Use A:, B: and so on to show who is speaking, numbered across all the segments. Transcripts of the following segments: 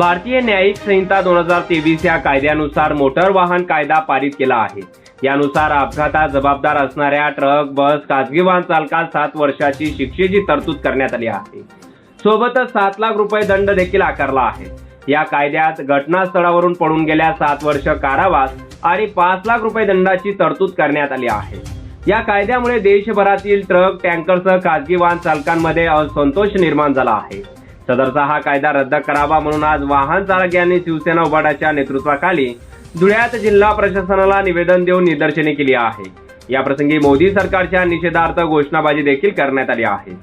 A: भारतीय न्यायिक संहिता दोन हजार तेवीस या कायद्यानुसार मोटर वाहन कायदा पारित केला आहे. यानुसार अपघातात जबाबदार असणाऱ्या ट्रक बस खासगी वाहन चालकास सात वर्षाची शिक्षेची तरतूद करण्यात आली आहे. सोबतच सात लाख रुपये दंड देखील आकारला आहे. या कायद्यात घटनास्थळावरून पडून गेल्या सात वर्ष कारावास आणि पाच लाख रुपये दंडाची तरतूद करण्यात आली आहे. या कायद्यामुळे देशभरातील ट्रक टँकरसह खासगी वाहन चालकांमध्ये असंतोष निर्माण झाला आहे. सदरचा हा कायदा रद्द करावा म्हणून आज वाहन चालक यांनी शिवसेना उभाटाच्या नेतृत्वाखाली धुळ्यात जिल्हा प्रशासनाला निवेदन देऊन निदर्शने केली आहे. या प्रसंगी मोदी सरकारच्या निषेधार्थ घोषणाबाजी देखील करण्यात आली आहे.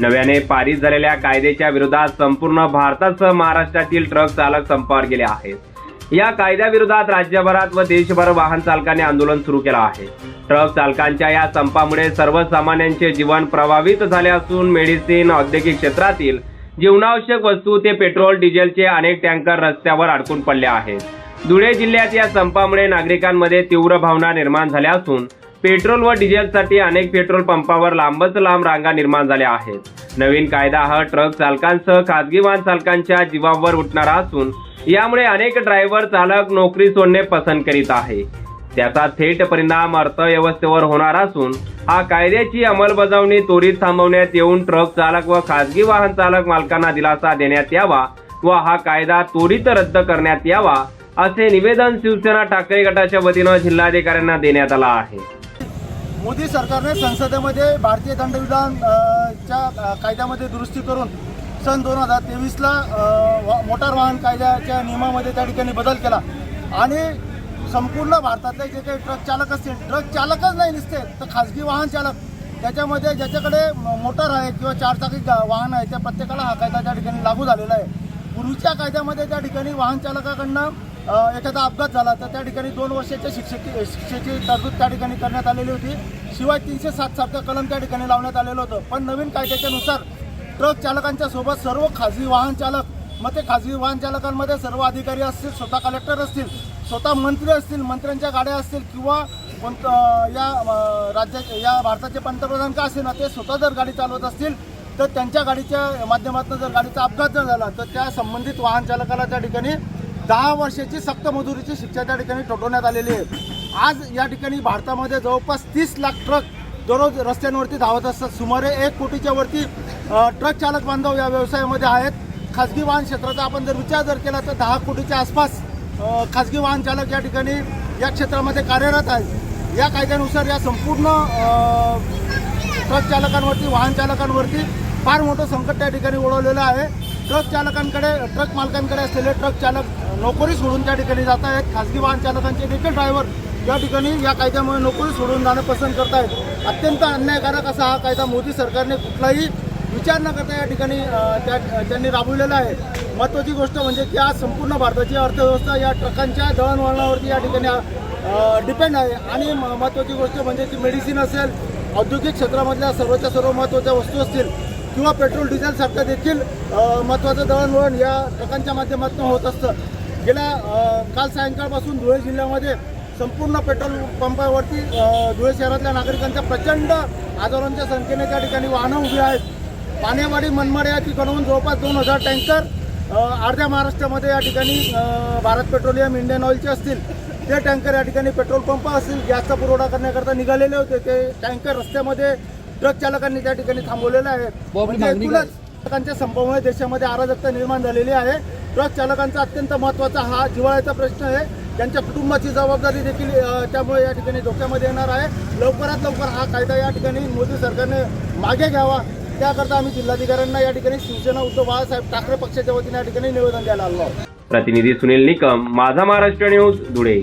A: नव्याने पारित झालेल्या कायद्याच्या विरोधात संपूर्ण भारतासह महाराष्ट्रातील ट्रक चालक संपावर गेले आहेत. या कायद्याविरोधात राज्यभरात व देशभर वाहन चालकांनी आंदोलन सुरू केलं आहे. ट्रक चालकांच्या या संपामुळे सर्वसामान्यांचे जीवन प्रभावित झाले असून मेडिसिन औद्योगिक क्षेत्रातील जीवनावश्यक वस्तू ते पेट्रोल डिझेलचे अनेक टँकर रस्त्यावर अडकून पडले आहेत. धुळे जिल्ह्यात या संपामुळे नागरिकांमध्ये तीव्र भावना निर्माण झाल्या असून पेट्रोल व डिझेलसाठी अनेक पेट्रोल पंपावर लांबच लांब रांगा निर्माण झाल्या आहेत. नवीन कायदा हा ट्रक चालकांसह खाजगी वाहन चालकांच्या जीवावर उठणारा असून यामुळे अनेक ड्रायव्हर चालक नोकरी सोडणे पसंत करीत आहे. त्याचा थेट परिणाम अर्थव्यवस्थेवर होणार असून हा कायद्याची अंमलबजावणी त्वरित थांबवण्यात येऊन ट्रक चालक व खासगी वाहन चालक मालकांना दिलासा देण्यात यावा व हा कायदा त्वरित रद्द करण्यात यावा असे निवेदन शिवसेना ठाकरे गटाच्या वतीनं जिल्हाधिकाऱ्यांना देण्यात आला आहे.
B: मोदी सरकारने संसदेमध्ये भारतीय दंडविधान च्या कायद्यामध्ये दुरुस्ती करून सन दोन हजार तेवीसला मोटार वाहन कायद्याच्या नियमामध्ये त्या ठिकाणी बदल केला. आणि संपूर्ण भारतातले जे काही ट्रक चालक असतील ट्रक चालकच नाही दिसते तर खाजगी वाहन चालक. त्याच्यामध्ये ज्याच्याकडे मोटर मोटार आहे किंवा चारचाकी वाहन आहे त्या प्रत्येकाला हा कायदा त्या ठिकाणी लागू झालेला आहे. पूर्वीच्या कायद्यामध्ये त्या ठिकाणी वाहन चालकाकडनं एखादा अपघात झाला तर त्या ठिकाणी दोन वर्षाच्या शिक्षेची शिक्षेची तरतूद त्या ठिकाणी करण्यात आलेली होती. शिवाय तीनशे सात सारखं कलम त्या ठिकाणी लावण्यात आलेलं होतं. पण नवीन कायद्याच्यानुसार ट्रक चालकांच्या सोबत सर्व खाजगी वाहन चालक मग ते खाजगी वाहन चालकांमध्ये सर्व अधिकारी असतील स्वतः कलेक्टर असतील स्वतः मंत्री असतील मंत्र्यांच्या गाड्या असतील किंवा कोणतं या राज्याचे या भारताचे पंतप्रधान का असेल ना ते स्वतः जर गाडी चालवत असतील तर त्यांच्या गाडीच्या माध्यमातून जर गाडीचा अपघात जर झाला तर त्या संबंधित वाहन चालकाला त्या ठिकाणी दहा वर्षाची सक्त मजुरीची शिक्षा त्या ठिकाणी ठोठवण्यात आलेली आहे. आज या ठिकाणी भारतामध्ये जवळपास तीस लाख ट्रक दररोज रस्त्यांवरती धावत असतात. सुमारे एक कोटीच्या वरती ट्रक चालक बांधव या व्यवसायामध्ये आहेत. खाजगी वाहन क्षेत्राचा आपण जर विचार जर केला तर दहा कोटीच्या आसपास खाजगी वाहन चालक या ठिकाणी या क्षेत्रामध्ये कार्यरत आहेत. या कायद्यानुसार या संपूर्ण ट्रक चालकांवरती वाहन चालकांवरती फार मोठं संकट त्या ठिकाणी ओढवलेलं आहे. ट्रक चालकांकडे ट्रक मालकांकडे असलेले ट्रक चालक नोकरी सोडून त्या ठिकाणी जात आहेत. खाजगी वाहन चालकांचे देखील ड्रायव्हर या ठिकाणी या कायद्यामुळे नोकरी सोडून जाणं पसंत करत आहेत अत्यंत अन्यायकारक असा हा कायदा मोदी सरकारने कुठलाही विचार न करता या ठिकाणी त्या त्यांनी राबवलेला आहे. महत्त्वाची गोष्ट म्हणजे की आज संपूर्ण भारताची अर्थव्यवस्था या ट्रकांच्या दळणवळणावरती या ठिकाणी डिपेंड आहे. आणि म- महत्त्वाची गोष्ट म्हणजे की मेडिसिन असेल औद्योगिक क्षेत्रामधल्या सर्वच्या सर्व महत्त्वाच्या वस्तू असतील किंवा पेट्रोल डिझेलसारखं देखील महत्त्वाचं दळणवळण या ट्रकांच्या माध्यमातून होत असतं. गेल्या काल सायंकाळपासून धुळे जिल्ह्यामध्ये संपूर्ण पेट्रोल पंपावरती धुळे शहरातल्या नागरिकांच्या प्रचंड आजारांच्या संख्येने त्या ठिकाणी वाहनं उभी आहेत. पाणेवाडी मनमाड या ठिकाणाहून जवळपास दोन हजार टँकर अर्ध्या महाराष्ट्रामध्ये या ठिकाणी भारत पेट्रोलियम इंडियन ऑइलचे असतील. ते टँकर या ठिकाणी पेट्रोल पंप असतील गॅसचा पुरवठा करण्याकरता निघालेले होते. ते टँकर रस्त्यामध्ये ट्रक चालकांनी त्या ठिकाणी थांबवलेले आहे एकूणच चालकांच्या संपामुळे देशामध्ये अराजकता निर्माण झालेली आहे. ट्रक चालकांचा अत्यंत महत्त्वाचा हा जिव्हाळ्याचा प्रश्न आहे. त्यांच्या कुटुंबाची जबाबदारी देखील त्यामुळे या ठिकाणी धोक्यामध्ये येणार आहे. लवकरात लवकर हा कायदा या ठिकाणी मोदी सरकारने मागे घ्यावा. त्याकरता आम्ही जिल्हाधिकाऱ्यांना या ठिकाणी शिवसेना उद्धव बाळासाहेब ठाकरे पक्षाच्या वतीने या ठिकाणी निवेदन द्यायला आलो
A: प्रतिनिधी सुनील निकम माझा महाराष्ट्र न्यूज धुळे.